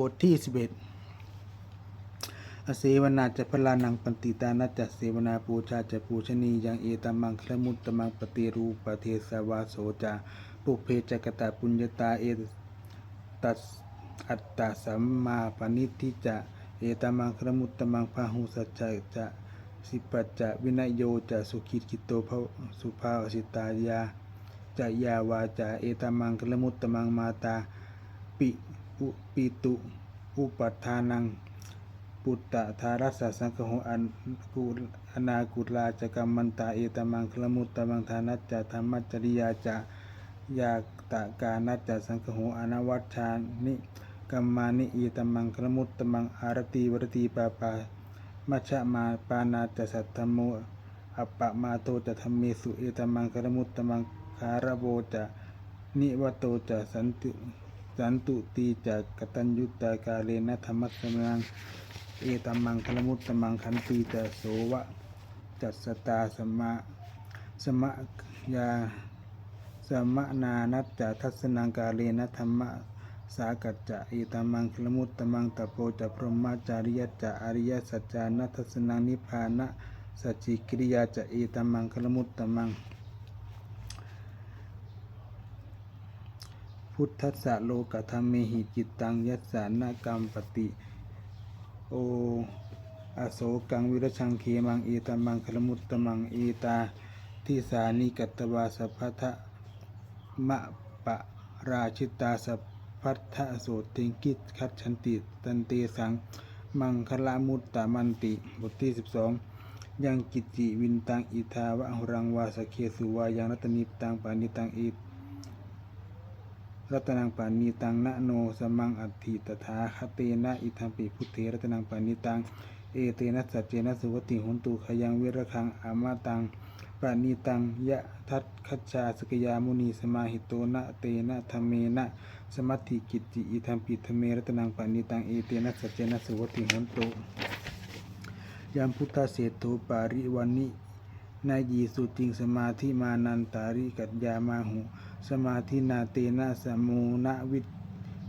บทที่สิบเอ็ดอเสวนาจะพลานังปันติตานัจะเสวนาปูชาจะปูชนียังเอตมังคลมุตตมังปฏิรูปเทสวาโสจาปุเพจกตาปุญญตาเอตัสอัตตาสัมมาปณิทิจะเอตมังคลมุตตมังพาหุสัจจะจะสิปัจจะวินัยโยจะสุขิตกิโตภสุภาสิตายาจะยาวาจาเอตมังคลมุตตมังมาตาปิ อุปิตุ อุปัฏฐานัง ปุตตะธารัสสังคโหอันกุอนากุลาจกรรมมันตาเอตมังคลมุตตมังธานัจจะธรรมจริยาจะยาตะกานัจจะสังคโหอนวัชชานิกัมมานิเอตมังคลมุตตมังอารติวรติปาปามัชฌะมาปานาจะสัทธโมอัปปะมาโตจะธรรมเมสุเอตมังคลมุตตมังคารโบจะนิวโตจะสันติ สันตุตีจากกตัญยุตากาเลนะธรรมสมังเอตัมมังคลมุตตมังคันตีจะโสวะจัตสตาสมะสมะยาสมะนานัจจะทัศนังกาเลนะธรรมะสากัจจะเอตัมังคลมุตตมังตะโปจะพรหมจาริยจะอริยสัจจานัทัศนังนิพพานะสัจจิกิริยาจะเอตัมมังคลมุตตมัง พุทธัสสะโลกธรรมเมหิจิตตังยัสสานกรรมปฏิโออโศกังวิรชังเคมังเอตมังคลมุตตมังเอตาทิสานิกัตตวาสัพพทะมะปะราชิตาสัพพัทธะโสติงกิจคัดชันติตันเตสังมังคละมุตตามันติบทที่12ยังกิจจิวินตังอิทาวะหุรังวาสเคสุวายังรัตนิตังปานิตังอิ รัตนังปานีตังนะโนสมังอัตถิตถาคเตนะอิทัมปิพุทเทรัตนังปานีตังเอเตนะสัจเจนะสุวติหุนตุขยังวิระคังอามาตังปานีตังยะทัตคัจชาสกยามุนีสมาหิโตนะเตนะธรรมเมนะสมัติกิจจิอิทัมปิธเมรัตนังปานีตังเอเตนะสัจเจนะสุวติหุนตุยามพุทธเศรษฐูปาริวันนินายีสุจริงสมาธิมานันตาริกัจยามาหุ สมาธินาเตนะสมูนะวิ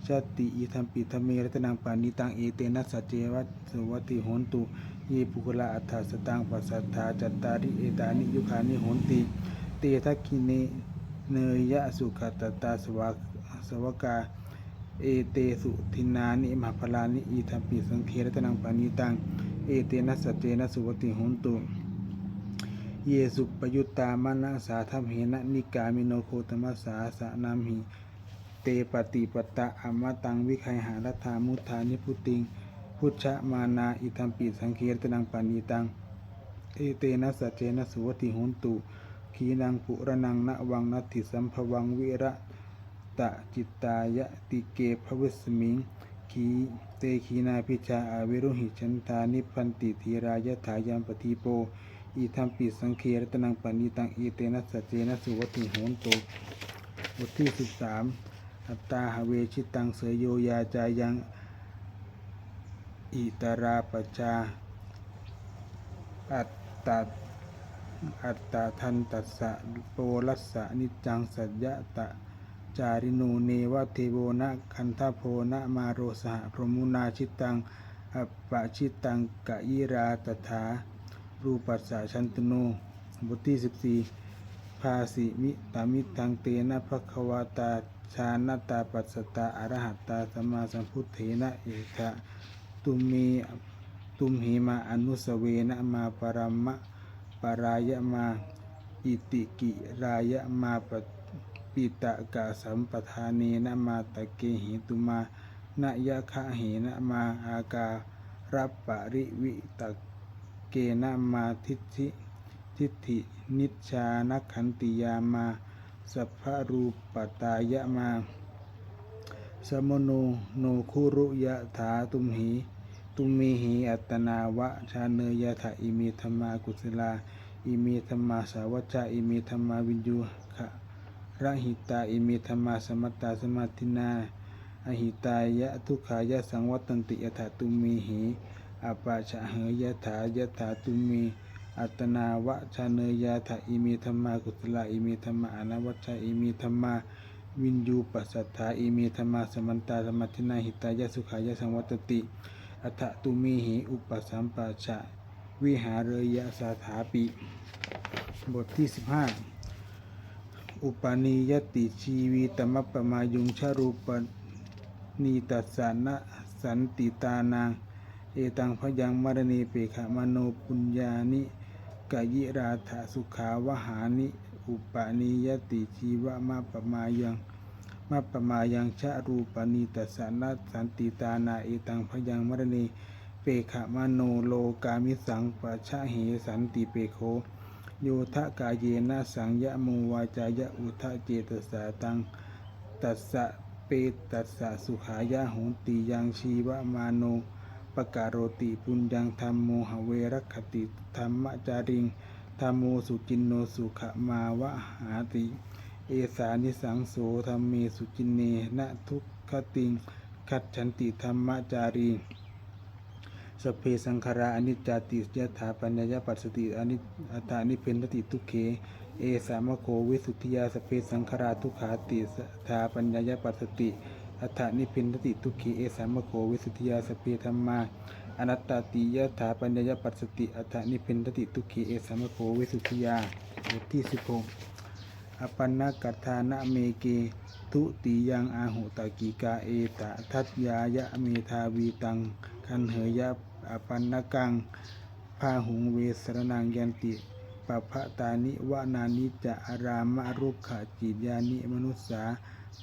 ชติอิทัมปิธรรมเมรัตนังปานิตังเอเตนะสัจเจวัตสุวติโหนตุเยปุกละอัฏฐสตังปัสสัทธาจัตตาริเอตานิยุคานิโหนติ เตทักิเนเนยยะสุขตตาสวาสวกาเอเตสุทินานิมหาพลานิอิทัมปิสังเครัตนังปานิตังเอเตนะสัจเจนะสุวติโหนตุ เยสุปยุตตามนะสาธรรมเหนะนิกามิโนโคตมัสสาสะนามหิเตปฏิปตะอมตังวิไคหารัธามุทานิพุติง พุชฌะมานาอิทัมปิสังเคียตนังปานีตังเอเตนะสัจเจนะสุวติหุนตุขีนังปุระนังนะวังนัตถิสัมภวังวิระตะจิตตายะติเกภวิสมิงขีเตขีนาพิชาอาวิรุหิชันทานิพันติธีรายะถายามปฏิโป อีทัมปิสังเครัตนังปานิตังอีเตนะสัจเจนะสุวัติโหนตุบทที่สิบสามอัตตาหเวชิตังเสยโยยาจายัง อิตราปชาอัตตาอัตตาทันตัสสะโปลัสสะนิจจังสัจยะตะจาริโนเนวะเทโวนะคันทโพนะมาโรสหพรหมุนาชิตังอปปะชิตังกะยิราตถา รูปัสสะชันตโน บทที่ 14 ภาสิมิตามิตังเตนะภควาตาชาณตาปัสสตาอรหัตตาสัมมาสัมพุทเถนะเอทะตุมเมตุมเหมาอนุสเวนะมาปรมะปรายะมาอิติกิรายะมาปปิตะกะสัมปทาเนนะมาตะเกหิตุมานะยะคะเหนะมาอาการับปริวิตะ เกณมาทิฏฐิทิฐินิชานักขันติยามาสัพพรูปตายะมาสมโนโนคุรุยะถาตุมหีตุมมีหีอัตนาวะชาเนยะถาอิมีธรรมากุศลา อิมีธรรมาสาวัจจอิมีธรรมาวินยูขะระหิตาอิมีธรรมาสมัตตาสมาธินาอหิตายะทุขายะสังวัตันติยะถาตุมมีหี อาปาชะเหยยะถายะถาตุมี อัตนาวะชาเนยยะถาอิมีธรรมากุศลาอิมีธรรมาอนาวัชชะอิมีธรรมาวินยูปัสสัทธาอิเมธรรมาสมันตาธรรมัทินาหิตายะสุขายะสังวัตติอัฏฐตุมีหิอุปสัมปัชะวิหารเรยะสาถาปิ บทที่15อุปาณียติชีวีตมปปมายุงชรูปนีตัสสานะสันติตานา เอตังพยังมรณีเปขมโนปุญญานิกายิราธาสุขาวหานิ อุปาณียติชีวมาปมายังมาปมายังชารูปนีตัสานะสันติตานาเอตังพยังมรณีเปขมโนโลกามิสังปะชะเหสันติเปโคโยทะกายเยนะสังยะโมวาจายะอุทะเจตสาตังตัสสะเปตัสสะสุขายะหนติยังชีวมาโน ปกาโรติปุญญังธรรมโมหเวรคติธรรมจาริงธรรมโมสุจินโนสุขมาวะหาติ เอสานิสังโสธรรมเมสุจินเนนะทุกขติงคัจฉันติธรรมจารีสเพสังขาราอนิจจติยถาปัญญยปัสสติอนิอัตานิเพนติทุกเขเอสามโควิสุทธิยาสเพสังขาราทุขาติสถาปัญญยปัสสติ อัตตานิเพนทติทุกเขเอสามโควิสุทธิยาสเพธรรมาอนัตตาติยถาปัญญยปัสสติอัตตานิเพนทติทุกเขเอสามโควิสุทธิยาบทที่สิบหกอปันนกัฏฐานะเมเกทุติยังอาหุตกิกาเอตะทัตยายะเมทาวีตังคันเหยะอปันนกังพาหุงเวสรนังยันติปะพะตานิวานานิจะอารามะรุขจิตยานิมนุสสา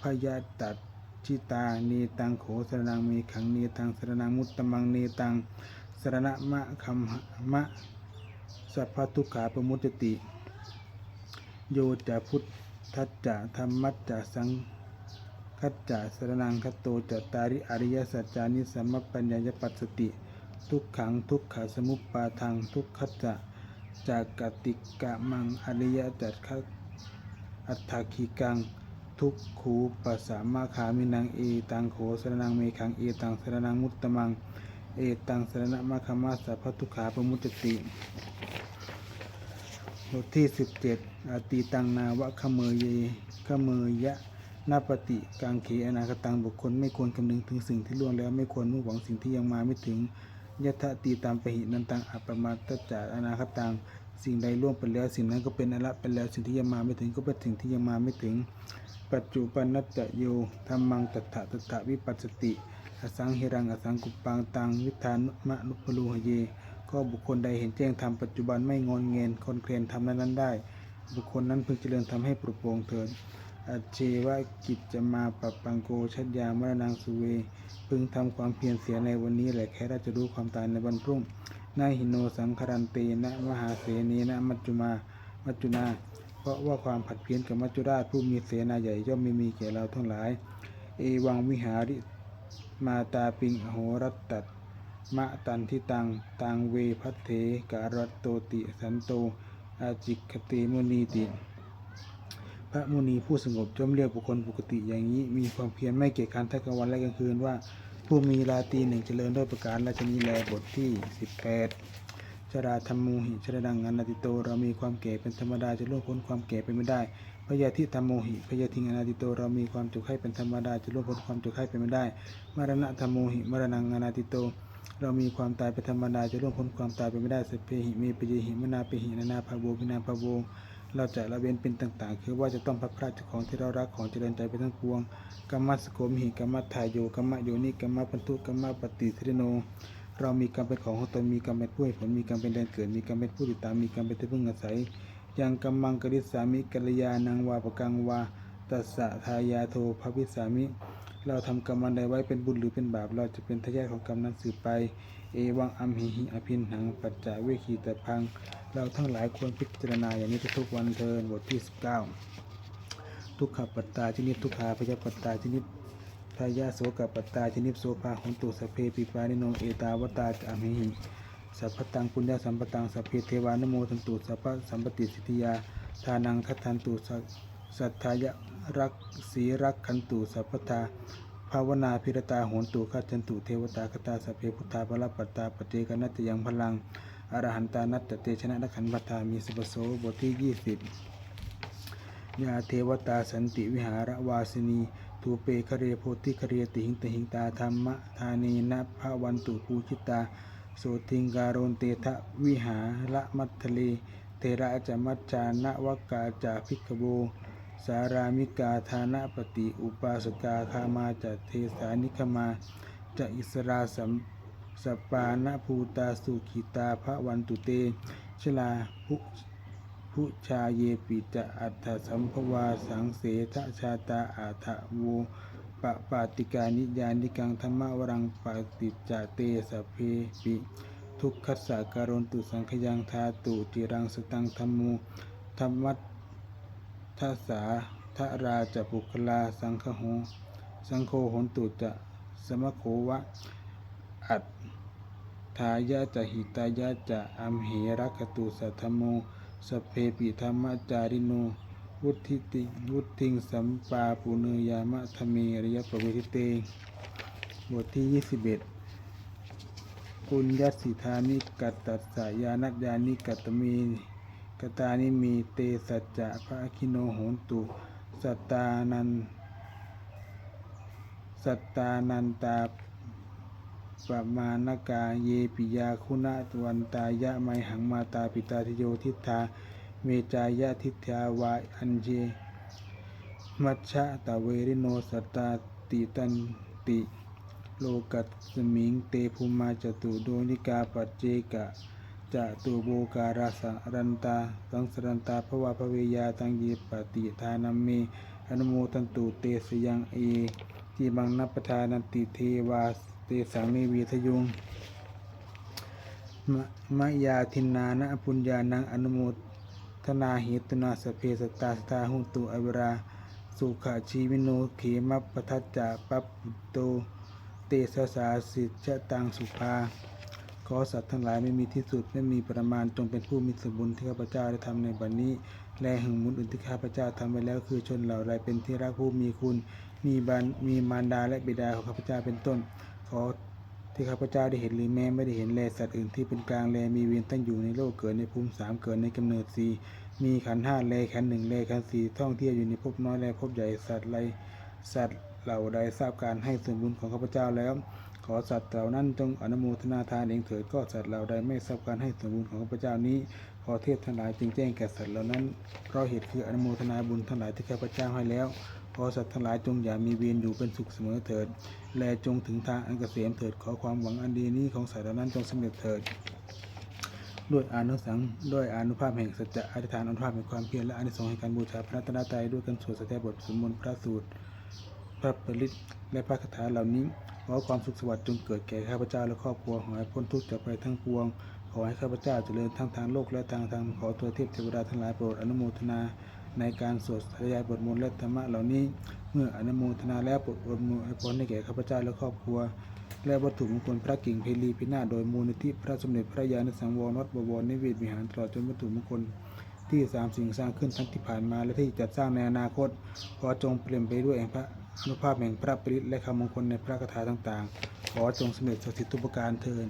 พยาตัด ชิตาเนตังโขสรนังเมขังเนตังสรนังมุตตมังเนตังสรณะมะคัมมะสัพพทุกขาปมุจจติ โยจะพุทธัจจะธรรมัจจะสังคัจจะสรนังคโตจตาริอริยสัจจานิสัมมปัญญายปัสสติ ทุกขังทุกขสมุปปาทังทุกขจะจากกติกะมังอริยจัตขะอัตถคีกัง ทุกขูปัสสามาคามินังเอตังโขสรนังเมขังเอตังสรนังมุตตมัง เอตังสรณะมาคามาสัพพทุขาปมุจจติบทที่ 17อตีตังนาวะขเมยเยขเมยะนาปฏิกังเขอนาคตังบุคคลไม่ควรคำนึงถึงสิ่งที่ล่วงแล้วไม่ควรมุ่งหวังสิ่งที่ยังมาไม่ถึงยะทะตีตามปหินันตังอัปปมาตจาอนาคตัง สิ่งใดล่วงไปแล้ว สิ่งนั้นก็เป็นอละไปแล้วสิ่งที่ยังมาไม่ถึงก็เป็นสิ่งที่ยังมาไม่ถึง ปัจจุปันนัตจะโยธรรมังตัฏฐะตัฏฐะวิปัสสติอสังหิรังอสังกุปปังตังวิธานุมะนุปลูหเย ก็บุคคลใดเห็นแจ้งธรรมปัจจุบันไม่งอนเงียนคนเคลนทำนั้นนั้นได้ บุคคลนั้นพึงเจริญทำให้ปลุกโปรงเถิดอัจเชวะกิจจะมาปรับปังโกชัดยามรณังสุเว พึงทำความเพียรเสียในวันนี้แหละแค่เราจะรู้ความตายในวันพรุ่ง นาหิโนสังคารันเตนะมหาเสนีนะมัจจุมา มัจจุนา เพราะว่าความผัดเพี้ยนกับมัจจุราชผู้มีเสนาใหญ่ย่อมไม่มีแก่เราทั้งหลาย เอวังวิหาริมาตาปิงโหรัตตัดมะตันทิตัง ตังเวพัทเถการัตโตติสันโต อาจิกเตมุนีติ พระมุนีผู้สงบย่อมเรียกบุคคลปกติอย่างนี้ มีความเพียรไม่เกียจคร้านทั้งกลางวันและกลางคืนว่า ผู้มีราตีหนึ่งเจริญด้วยประการราชนีแลบทที่18ชราธรรมูหิชราดังอนาติโต เรามีความแก่เป็นธรรมดาจะล่วงพ้นความแก่ไปไม่ได้พยาธิธรรมโมหิพยาธิงอนาติโต เรามีความจุกไข้เป็นธรรมดาจะล่วงพ้นความจุกไข้ไปไม่ได้ มรณะธรรมโมหิมรณังอนาติโต เรามีความตายเป็นธรรมดาจะล่วงพ้นความตายไปไม่ได้สเพหิเมปเยหิมนาปหินานาภาโวพินาภาโว เราจะละเว้นเป็นต่างๆ คือว่าจะต้องพัดพรากจากของที่เรารักของเจริญใจไปทั้งปวงกรรมสโกมหิกรรมทายโยกรรมโยนิกรรมพันธุกรรมปฏิทิโน เรามีกรรมเป็นของของตนมีกรรมเป็นผู้ให้ผลมีกรรมเป็นแดนเกิดมีกรรมเป็นผู้ติดตามมีกรรมเป็นที่พึ่งอาศัยยังกรรมังกริสามิกัลยานังวาปกังวาตัสสะทายาโทภวิสามิ เราทำกรรมอันใดไว้เป็นบุญหรือเป็นบาป เราจะเป็นทายาทของกรรมนั้นสืบไป เอวังอัมหิหิอภินหังปัจจาเวคีแต่พัง เราทั้งหลายควรพิจารณาอย่างนี้ทุกวันเทินบทที่ 19 ทุกขปัตตาชนิดทุกขาพยาปัตตาชนิดทายาโสกปัตตาชนิดโสภาหุนตุสเพปิปานิโนเอตาวตาจามิหิสัพพตังปุญญาสัมปตังสัพเพเทวานโมทันตุสัพพสัมปติสิทธิยาทานังคัตทันตุสัทธายรักสีรักขันตุสัพพทา ภาวนาพิรตาโหนตุขัจันตุเทวตาคตาสเพพุทธาภลปัตตาปเจกนัตยังพลังอรหันตานัตตเตชนะนขันพัทามีสุปโสบทที่20ยาเทวตาสันติวิหารวาสินีทูเปคเรโพธิคเรติหิงตหิงตาธรรมะธานีนะภาวันตุปูชิตาโสติงการโรนเตทะวิหาละมัททะเลเทระจะมัจจานะวกาจาภิกโว สารามิกาธานะปฏิ อุปาสกาคามาจะเทสานิคมาจะอิสราสัมสปานะภูตาสุขิตาพระวันตุเต ชลาภุผู้ชาเยปิจะอัฏฐสัมภวาสังเสทะชาตาอาทะโวปะปาติกานิยานิกังธรรมวรังปฏิจเตสเพปิทุกขสสะการนตุสังขยังทาตุจิรังสตังธรรมูธรรมัต ทสสาทราจะปุคลาสังคโหสังโฆหนตุจะสมโควะ อัตทายะจะหิตายะจะอัมเหรักตุสัทธโมสเพปิธรรมจาริโนวุธิติวุธิงสัมปาปุเนยามะธเมริยปเวทิเต บทที่ 21ปุญญสิธานิกัตตัสสะยานัจญานิกัตตมี กตานิมีเตสัจจะพระอคิโนโหนตุ สัตตานันสัตตานันตาปมาณกาเยปิยาคุณะตวันตายะไมหังมาตาปิตาทิโยทิธาเมจายะทิทาวาอันเจมัชชะตะเวริโนสัตตาติตันติโลกัสสมิงเตภูมาจตุโดนิกาปัจเจกะ จะตุโบการาสัรันตา สังสรันตาภวะภเวยาตังเยปฏิทานัมเมอนุโมทันตุเตสยังเอที่บังนัปทานันติเทวาเตสังเนวีทยุงมะมะยาทินนานะปุญญานังอนุโมทนาเหตุนาสเพสตาสตาหุตุอเวราสุขชีวิโนเขมัปทัจจะปัปปุโตเตสสาสิชะตังสุภา อสัตว์ทั้งหลายไม่มีที่สุดไม่มีประมาณจงเป็นผู้มีสมบุญที่ข้าพเจ้าได้ทำในบัดนนี้ และหึงมุนอื่นที่ข้าพเจ้าทำไปแล้วคือชนเหล่าใดเป็นที่รักผู้มีคุณ มีบานมีมารดาและบิดาของข้าพเจ้าเป็นต้น ขอที่ข้าพเจ้าได้เห็นหรือแม้ไม่ได้เห็นแลสัตว์อื่นที่เป็นกลางแลมีเวียนตั้งอยู่ในโลกเกิดในภูมิสามเกิดในกำเนิดสี่มีขันห้าแลขันหนึ่งแลขันสี่ท่องเที่ยวอยู่ในภพน้อยแลภพใหญ่สัตว์ไรสัตว์เหล่าใดทราบการให้ส่วนบุญของข้าพเจ้าแล้ว ขอสัตว์เหล่านั้นจงอนุโมทนาทานเองเถิดก็สัตว์เหล่าใดไม่ทราบการให้ส่วนบุญของข้าพเจ้านี้ ขอเทพทั้งหลายจึงแจ้งแก่สัตว์เหล่านั้น เพราะเหตุคืออนุโมทนาบุญทั้งหลายที่ข้าพเจ้าให้แล้ว ขอสัตว์ทั้งหลายจงอย่ามีเวรอยู่เป็นสุขเสมอเถิด และจงถึงทางอันเกษมเถิด ขอความหวังอันดีนี้ของสัตว์เหล่านั้นจงสำเร็จเถิดด้วยอนุสังส์ด้วยอนุภาพแห่งสัจจะอธิษฐานอนุภาพแห่งความเพียรและอนิสงส์แห่งการบูชาพระรัตนตรัยด้วยกันสวดสแตบทสวดมนต์พระสูตรพระปริตและพระคาถาเหล่านี้ อความสุขสวัสดิ์จงเกิดแก่ข้าพเจ้าและครอบครัว ขอให้พ้นทุกข์จากภัยทั้งปวง ขอให้ข้าพเจ้าเจริญทั้งทางโลกและทางธรรม ขอตัวเทพเทวดาทั้งหลายโปรดอนุโมทนา ในการสวดสธยายบทมนต์และธรรมะเหล่านี้ เมื่ออนุโมทนาแล้วโปรดอนุโมทนาพรให้แก่ข้าพเจ้าและครอบครัว และวัตถุมงคลพระกิ่งเพลีพินาโดยมูลนิธิพระสมเด็จพระยาณสังวรวัดบวรนิเวศวิหารตลอดจนวัตถุมงคลที่สามสิ่งสร้างขึ้นทั้งที่ผ่านมาและที่จะสร้างในอนาคตขอจงเปลี่ยนไปด้วยแห่งพระ อนุภาพแห่งพระปริตและคำมงคลในพระคาถาต่างๆ ขอจงสำเร็จสถิตทุกประการเทิน